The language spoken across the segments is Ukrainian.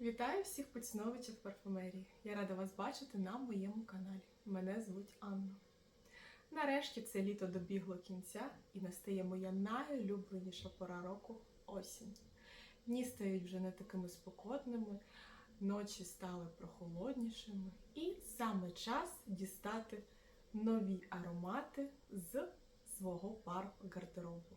Вітаю всіх поціновувачів парфумерії. Я рада вас бачити на моєму каналі. Мене звуть Анна. Нарешті це літо добігло кінця і настає моя найулюбленіша пора року осінь. Дні стають вже не такими спокотними, ночі стали прохолоднішими, і саме час дістати нові аромати з свого пар гардеробу.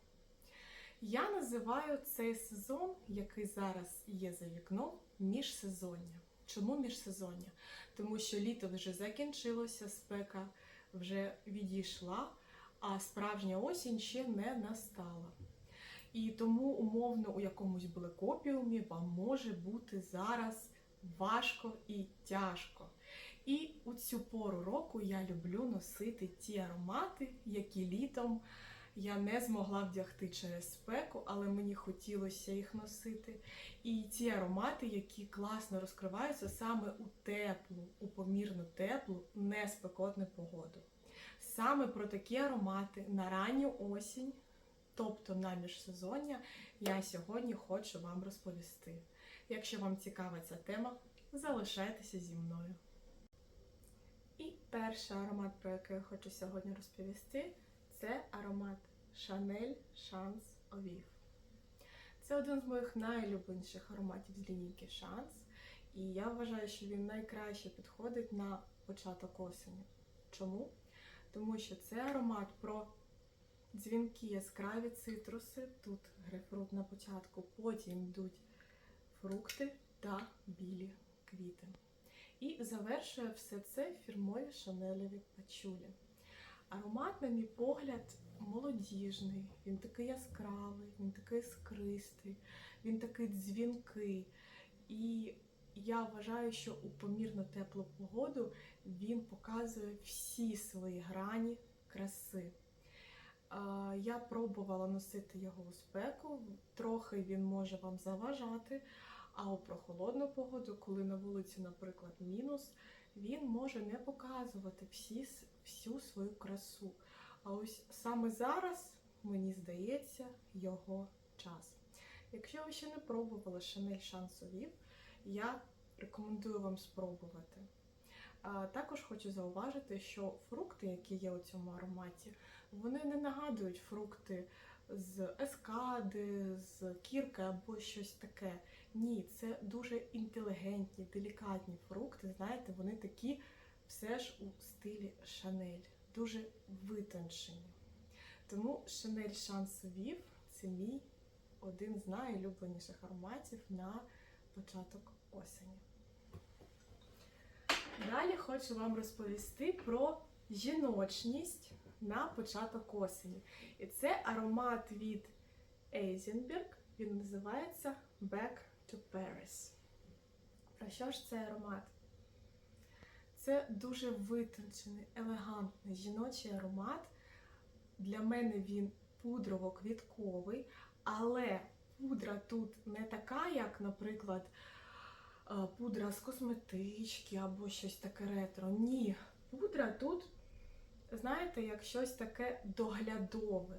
Я називаю цей сезон, який зараз є за вікном, міжсезоння. Чому міжсезоння? Тому що літо вже закінчилося, спека вже відійшла, а справжня осінь ще не настала. І тому умовно у якомусь блекопіумі вам може бути зараз важко і тяжко. І у цю пору року я люблю носити ті аромати, які літом я не змогла вдягти через спеку, але мені хотілося їх носити. І ці аромати, які класно розкриваються саме у теплу, у помірну теплу, неспекотну погоду. Саме про такі аромати на ранню осінь, тобто на міжсезоння, я сьогодні хочу вам розповісти. Якщо вам цікава ця тема, залишайтеся зі мною. І перший аромат, про який я хочу сьогодні розповісти, це аромат Chanel Chance Ovive. Це один з моїх найлюбленіших ароматів з лінійки Chance. І я вважаю, що він найкраще підходить на початок осені. Чому? Тому що це аромат про дзвінкі яскраві цитруси, тут грейпфрут на початку, потім йдуть фрукти та білі квіти. І завершує все це фірмові шанелеві пачулі. Аромат, на мій погляд, молодіжний, він такий яскравий, він такий іскристий, він такий дзвінкий. І я вважаю, що у помірно теплу погоду він показує всі свої грані краси. Я пробувала носити його у спеку, трохи він може вам заважати, а у прохолодну погоду, коли на вулиці, наприклад, мінус, він може не показувати всі, всю свою красу. А ось саме зараз, мені здається, його час. Якщо ви ще не пробували Chance Vive, я рекомендую вам спробувати. Також хочу зауважити, що фрукти, які є у цьому ароматі, вони не нагадують фрукти з ескади, з кірки або щось таке. Ні, це дуже інтелігентні, делікатні фрукти. Знаєте, вони такі все ж у стилі Шанель, дуже витончені. Тому Chance Vive – це мій один з найулюбленіших ароматів на початок осені. Далі хочу вам розповісти про жіночність на початок осені. І це аромат від Eisenberg. Він називається Back to Paris. Про що ж цей аромат? Це дуже витончений, елегантний жіночий аромат. Для мене він пудрово-квітковий, але пудра тут не така, як, наприклад, е, пудра з косметички або щось таке ретро. Ні, пудра тут, знаєте, як щось таке доглядове.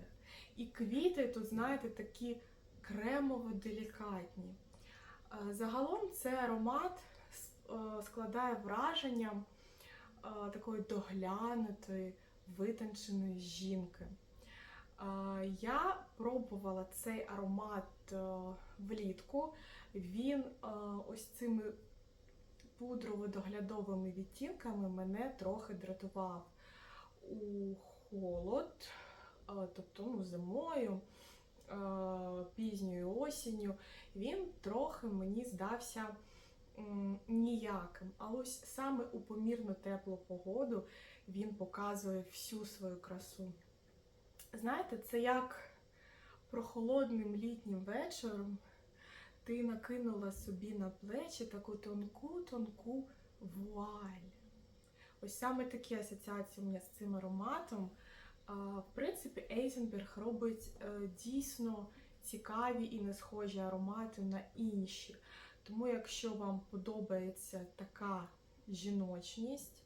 І квіти тут, знаєте, такі кремово-делікатні. Е, Загалом цей аромат е, складає враження е, такої доглянутої, витонченої жінки. Я пробувала цей аромат влітку. Він ось цими пудрово-доглядовими відтінками мене трохи дратував у холод, тобто ну, зимою, пізньою осінню. Він трохи мені здався ніяким. А ось саме у помірно теплу погоду він показує всю свою красу. Знаєте, це як прохолодним літнім вечором ти накинула собі на плечі таку тонку-тонку вуаль. Ось саме такі асоціації у мене з цим ароматом. В принципі, Ейзенберг робить е, дійсно цікаві і не схожі аромати на інші. Тому, якщо вам подобається така жіночність,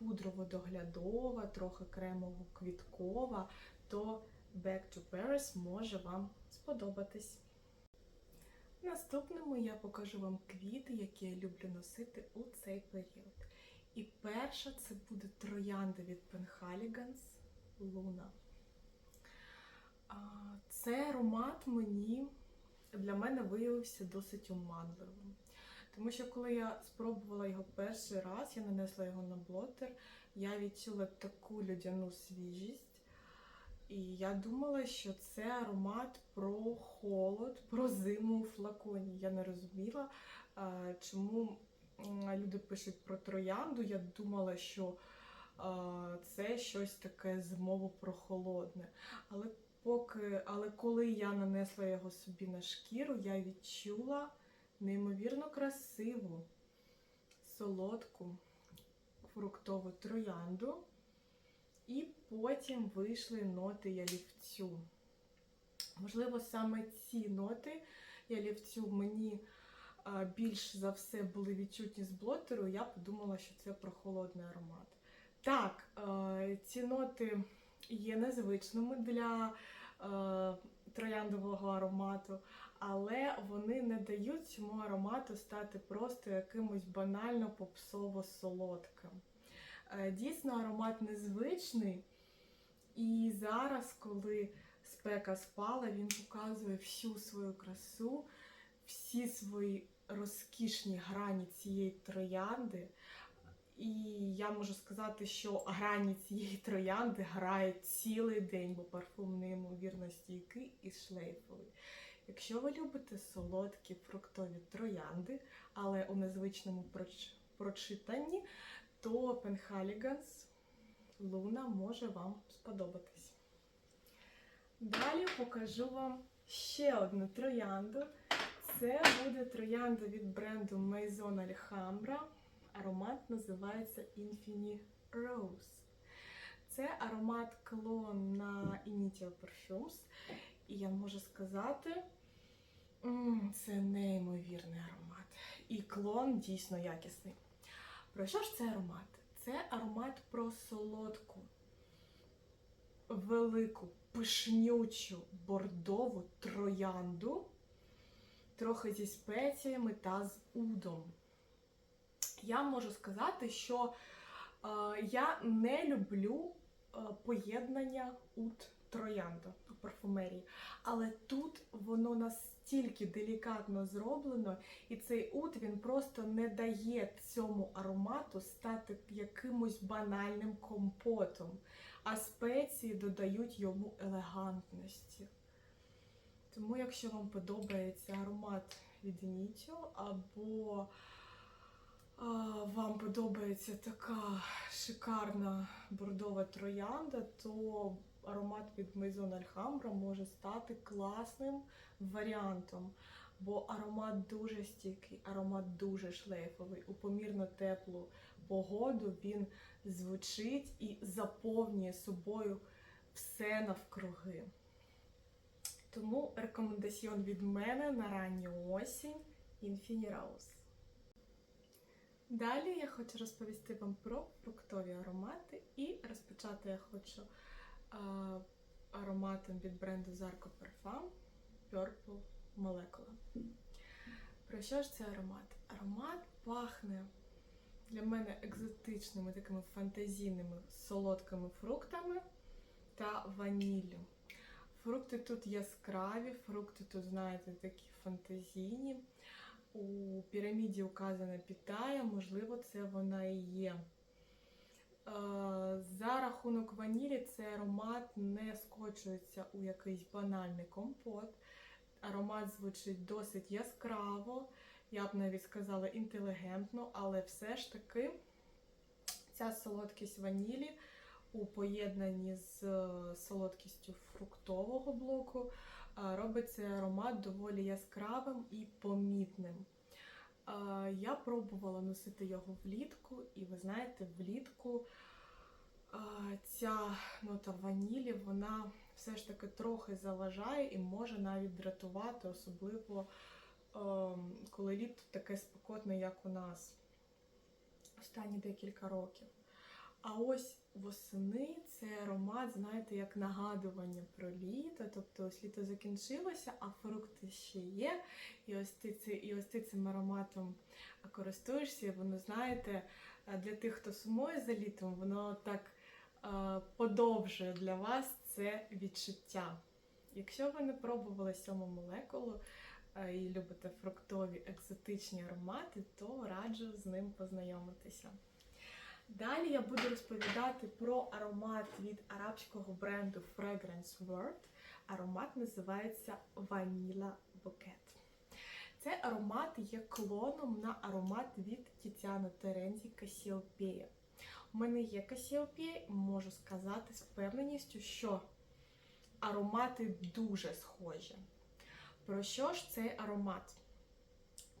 пудрово-доглядова, трохи кремово-квіткова, то Back to Paris може вам сподобатись. Наступному я покажу вам квіти, які я люблю носити у цей період. І перша це буде троянда від Penhaligans Luna. А, Цей аромат мені для мене виявився досить оманливим. Тому що коли я спробувала його перший раз, я нанесла його на блотер, я відчула таку людяну свіжість. І я думала, що це аромат про холод, про зиму у флаконі. Я не розуміла, чому люди пишуть про троянду. Я думала, що це щось таке зимово прохолодне. Але поки, але коли я нанесла його собі на шкіру, я відчула неймовірно красиву, солодку фруктову троянду. І потім вийшли ноти ялівцю. Можливо, саме ці ноти ялівцю мені більш за все були відчутні з блотеру. Я подумала, що це прохолодний аромат. Так, ці ноти є незвичними для трояндового аромату, але вони не дають цьому аромату стати просто якимось банально попсово солодким. Е, Дійсно, аромат незвичний. І зараз, коли спека спала, він показує всю свою красу, всі свої розкішні грані цієї троянди. І я можу сказати, що грані цієї троянди грають цілий день, бо парфум неймовірно стійкий і шлейфовий. Якщо ви любите солодкі фруктові троянди, але у незвичному проч- прочитанні, то Penhaligans Луна може вам сподобатись. Далі покажу вам ще одну троянду. Це буде троянда від бренду Maison Alhambra. Аромат називається Infini Rose. Це аромат клон на Initio Perfumes. І я можу сказати, це неймовірний аромат. І клон дійсно якісний. Про що ж це аромат? Це аромат про солодку, велику, пишнючу бордову троянду, трохи зі спеціями та з удом. Я можу сказати, що е, я не люблю е, поєднання ут троянда у парфумерії, але тут воно настільки делікатно зроблено, і цей ут він просто не дає цьому аромату стати якимось банальним компотом, а спеції додають йому елегантності. Тому, якщо вам подобається аромат від Нітіо, або а, вам подобається така шикарна бордова троянда, то аромат від Maison Alhambra може стати класним варіантом, бо аромат дуже стійкий, аромат дуже шлейфовий. У помірно теплу погоду він звучить і заповнює собою все навкруги. Тому рекомендаціон від мене на ранню осінь Infinity Rose. Далі я хочу розповісти вам про фруктові аромати і розпочати я хочу а, ароматом від бренду Zarco Parfum Purple Molecula. Про що ж це аромат? Аромат пахне для мене екзотичними такими фантазійними солодкими фруктами та ваніллю. Фрукти тут яскраві, фрукти тут, знаєте, такі фантазійні. У піраміді указана Пітая, можливо, це вона і є. Е, За рахунок ванілі цей аромат не скочується у якийсь банальний компот. Аромат звучить досить яскраво, я б навіть сказала інтелігентно, але все ж таки ця солодкість ванілі у поєднанні з е, солодкістю фруктового блоку е, робить цей аромат доволі яскравим і помітним. Е, Я пробувала носити його влітку, і ви знаєте, влітку ця нота ванілі, вона все ж таки трохи заважає і може навіть дратувати, особливо ем, коли літо таке спекотне, як у нас останні декілька років. А ось восени це аромат, знаєте, як нагадування про літо. Тобто ось літо закінчилося, а фрукти ще є. І ось ти, і ось ти цим ароматом користуєшся, і воно, знаєте, для тих, хто сумує за літом, воно так е, подовжує для вас це відчуття. Якщо ви не пробували сьому молекулу е, і любите фруктові екзотичні аромати, то раджу з ним познайомитися. Далі я буду розповідати про аромат від арабського бренду Fragrance World. Аромат називається Vanilla Bouquet. Цей аромат є клоном на аромат від Тіціано Терензі Cassiopeia. У мене є Cassiopeia, можу сказати з впевненістю, що аромати дуже схожі. Про що ж цей аромат?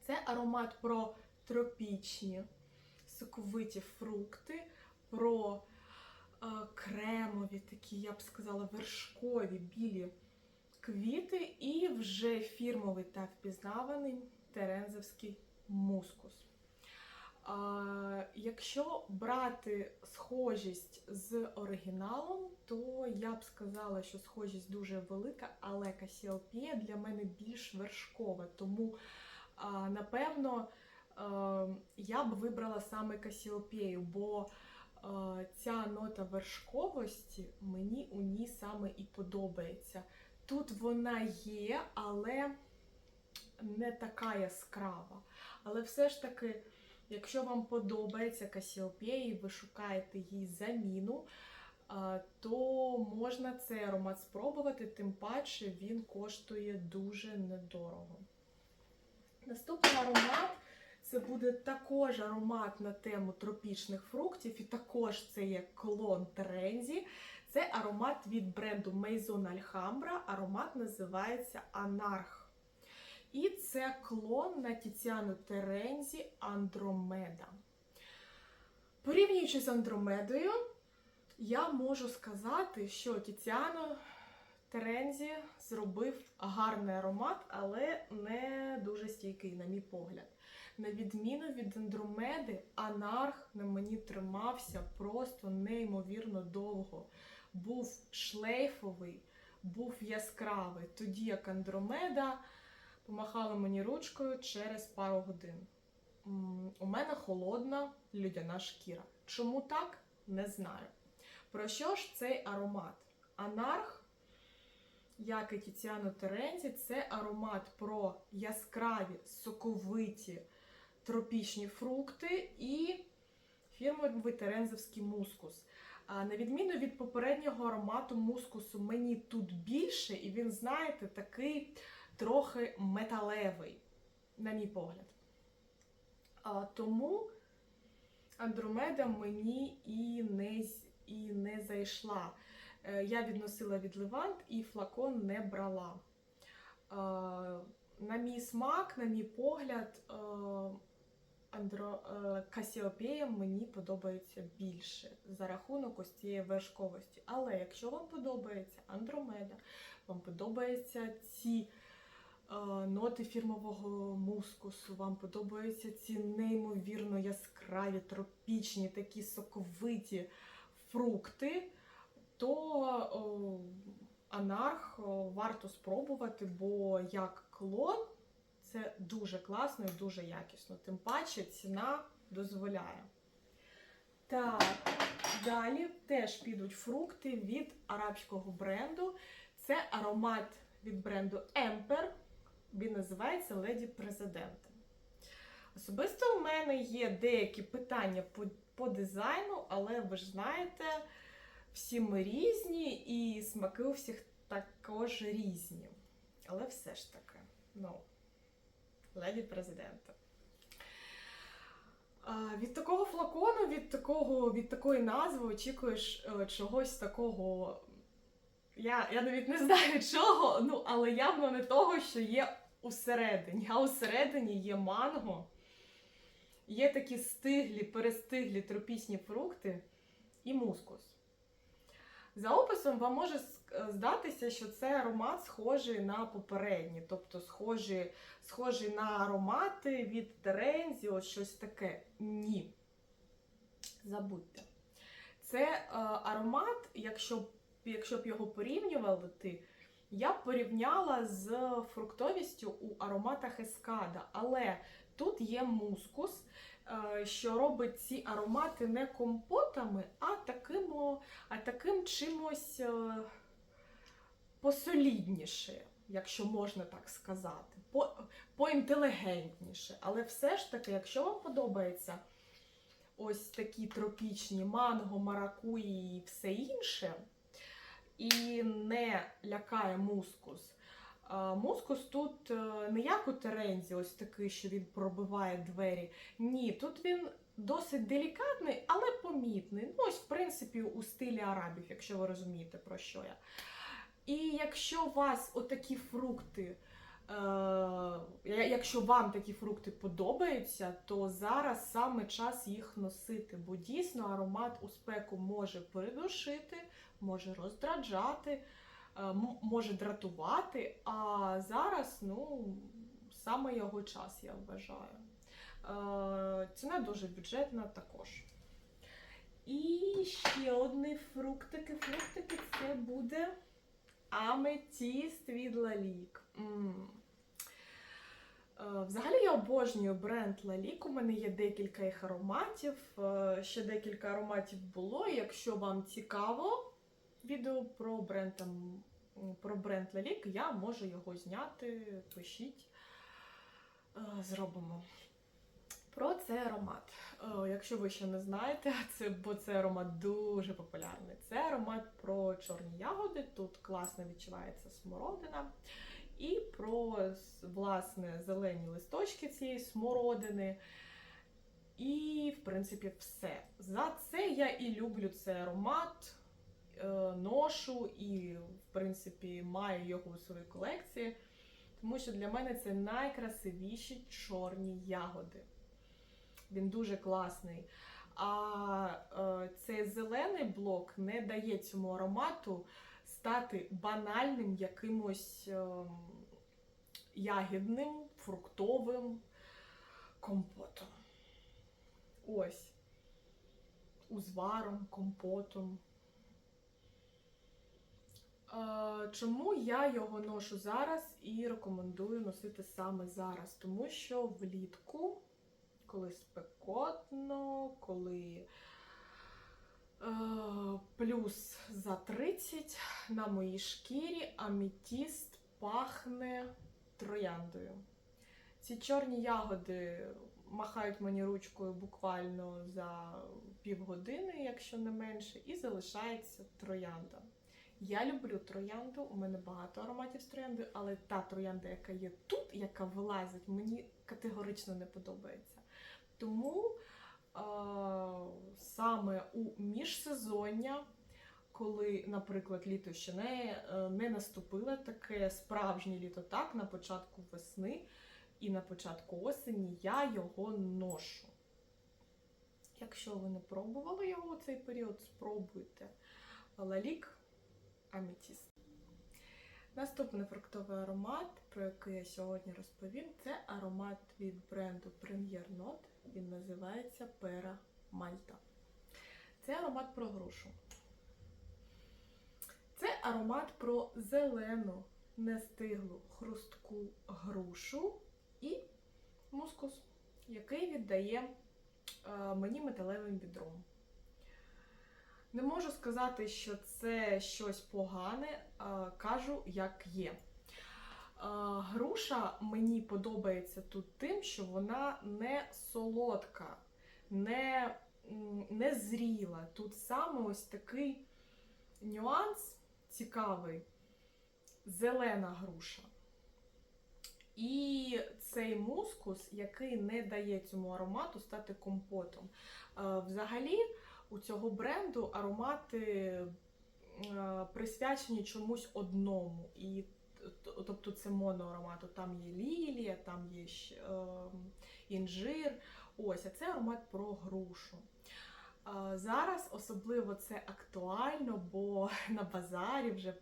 Це аромат про тропічні, соковиті фрукти, про е, кремові, такі, я б сказала, вершкові білі квіти і вже фірмовий та впізнаваний терензовський мускус. А, якщо брати схожість з оригіналом, то я б сказала, що схожість дуже велика, але Касіопія для мене більш вершкова. Тому, а, напевно, я б вибрала саме Касіопію, бо ця нота вершковості мені у ній саме і подобається. Тут вона є, але не така яскрава. Але все ж таки, якщо вам подобається Касіопея і ви шукаєте їй заміну, то можна цей аромат спробувати, тим паче він коштує дуже недорого. Наступний аромат це буде також аромат на тему тропічних фруктів, і також це є клон Трензі. Це аромат від бренду Maison Alhambra. Аромат називається Анарх. І це клон на Тіціану Терензі Андромеда. Порівнюючи з Андромедою, я можу сказати, що Тіціано Терензі зробив гарний аромат, але не дуже стійкий, на мій погляд. На відміну від Андромеди, Анарх на мені тримався просто неймовірно довго. Був шлейфовий, був яскравий, тоді як Андромеда помахала мені ручкою через пару годин. У мене холодна людяна шкіра. Чому так? Не знаю. Про що ж цей аромат? Анарх, як і Тіціано Терензі, це аромат про яскраві, соковиті тропічні фрукти і фірмовий терензовський мускус. А на відміну від попереднього аромату мускусу, мені тут більше, і він, знаєте, такий трохи металевий, на мій погляд. А, тому Андромеда мені і не, і не зайшла. Е, Я відносила від Левант і флакон не брала. На мій смак, на мій погляд, е, Андро... е, Касіопея мені подобається більше за рахунок ось цієї вершковості. Але якщо вам подобається Андромеда, вам подобаються ці е, ноти фірмового мускусу, вам подобаються ці неймовірно яскраві, тропічні, такі соковиті фрукти, то о, анарх варто спробувати, бо як клон це дуже класно і дуже якісно. Тим паче ціна дозволяє. Так, далі теж підуть фрукти від арабського бренду. Це аромат від бренду Emper. Він називається Леді Президента. Особисто у мене є деякі питання по, по дизайну, але ви ж знаєте, всі ми різні і смаки у всіх також різні. Але все ж таки, ну, леді президента. Від такого флакону, від, такого, від такої назви очікуєш е, чогось такого. Я, я навіть не знаю чого, ну, але явно не того, що є усередині. А усередині є манго, є такі стиглі, перестиглі тропічні фрукти і мускус. За описом вам може здатися, що це аромат схожий на попередні, тобто схожий, схожий на аромати від Терензі, ось щось таке. Ні. Забудьте. Це е, аромат, якщо, б- якщо б його порівнювати, я б порівняла з фруктовістю у ароматах Ескада. Але тут є мускус, е, що робить ці аромати не компотами, а таким, а таким чимось е, посолідніше, якщо можна так сказати, по, поінтелігентніше. Але все ж таки, якщо вам подобається ось такі тропічні манго, маракуї і все інше, і не лякає мускус. Мускус тут е, не як у Терензі, ось такий, що він пробиває двері. Ні, тут він досить делікатний, але помітний. Ну, ось, в принципі, у стилі арабів, якщо ви розумієте, про що я. І якщо вас отакі фрукти, е, якщо вам такі фрукти подобаються, то зараз саме час їх носити, бо дійсно аромат у спеку може придушити, може роздраджати, е, може дратувати. А зараз, ну, саме його час, я вважаю. Е, Ціна дуже бюджетна також. І ще одні фруктики. Фруктики це буде аметіст від Лалік. Е, Взагалі я обожнюю бренд Лалік. У мене є декілька їх ароматів. Е, Ще декілька ароматів було. Якщо вам цікаво відео про бренд, там, про бренд Лалік, я можу його зняти. Пишіть, Е, зробимо. Про цей аромат. Якщо ви ще не знаєте, це, бо це аромат дуже популярний. Це аромат про чорні ягоди. Тут класно відчувається смородина. І про власне зелені листочки цієї смородини. І, в принципі, все. За це я і люблю цей аромат, е, ношу і, в принципі, маю його у своїй колекції. Тому що для мене це найкрасивіші чорні ягоди. Він дуже класний. А е, цей зелений блок не дає цьому аромату стати банальним якимось ем, ягідним, фруктовим компотом. Ось. Узваром, компотом. Е, Чому я його ношу зараз і рекомендую носити саме зараз? Тому що влітку, коли спекотно, коли е, плюс за 30 на моїй шкірі аметіст пахне трояндою. Ці чорні ягоди махають мені ручкою буквально за півгодини, якщо не менше, і залишається троянда. Я люблю троянду, у мене багато ароматів з трояндою, але та троянда, яка є тут, яка вилазить, мені категорично не подобається. Тому е, саме у міжсезоння, коли, наприклад, літо ще не, е, не наступило таке справжнє літо, так, на початку весни і на початку осені, я його ношу. Якщо ви не пробували його у цей період, спробуйте. Лалік Аметіст. Наступний фруктовий аромат, про який я сьогодні розповім, це аромат від бренду Premier Note. Він називається Пера Мальта. Це аромат про грушу. Це аромат про зелену, нестиглу, хрустку грушу і мускус, який віддає е, мені металевим відром. Не можу сказати, що це щось погане, кажу, як є. Груша мені подобається тут тим, що вона не солодка, не, не зріла. Тут саме ось такий нюанс цікавий зелена груша. І цей мускус, який не дає цьому аромату стати компотом. Взагалі, у цього бренду аромати е, присвячені чомусь одному. І тобто це моноаромату. Там є лілія, там є е, інжир. Ось, а це аромат про грушу. Зараз особливо це актуально, бо на базарі вже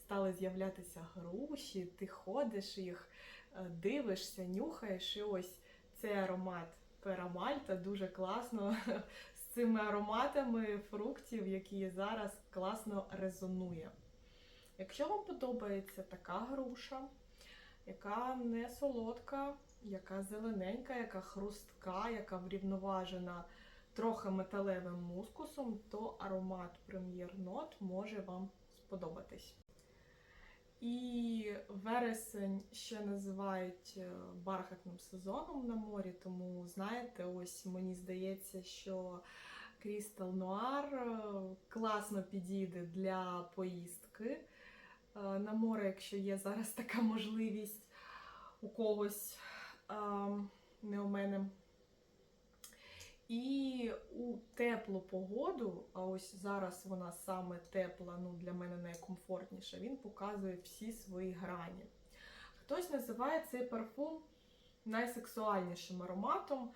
стали з'являтися груші, ти ходиш їх, е, дивишся, нюхаєш, і ось цей аромат Перамальта дуже класно цими ароматами фруктів, які зараз класно резонує. Якщо вам подобається така груша, яка не солодка, яка зелененька, яка хрустка, яка врівноважена трохи металевим мускусом, то аромат прем'єр нот може вам сподобатись. І вересень ще називають е, бархатним сезоном на морі, тому знаєте, ось мені здається, що Крістал Нуар е, класно підійде для поїздки е, на море, якщо є зараз така можливість у когось, е, не у мене. І у теплу погоду, а ось зараз вона саме тепла, ну для мене найкомфортніша, він показує всі свої грані. Хтось називає цей парфум найсексуальнішим ароматом.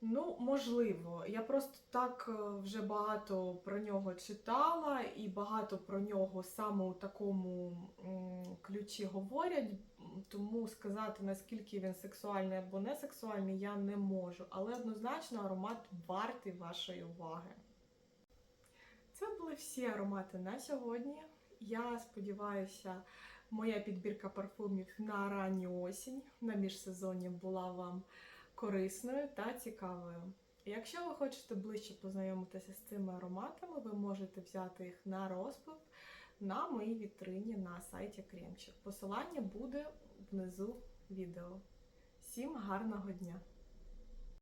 Ну, можливо, я просто так е, вже багато про нього читала, і багато про нього саме у такому ключі говорять. Тому сказати, наскільки він сексуальний або не сексуальний, я не можу. Але однозначно аромат вартий вашої уваги. Це були всі аромати на сьогодні. Я сподіваюся, моя підбірка парфумів на ранню осінь, на міжсезоння була вам корисною та цікавою. Якщо ви хочете ближче познайомитися з цими ароматами, ви можете взяти їх на розпив на моїй вітрині на сайті Кремчик. Посилання буде внизу відео. Всім гарного дня!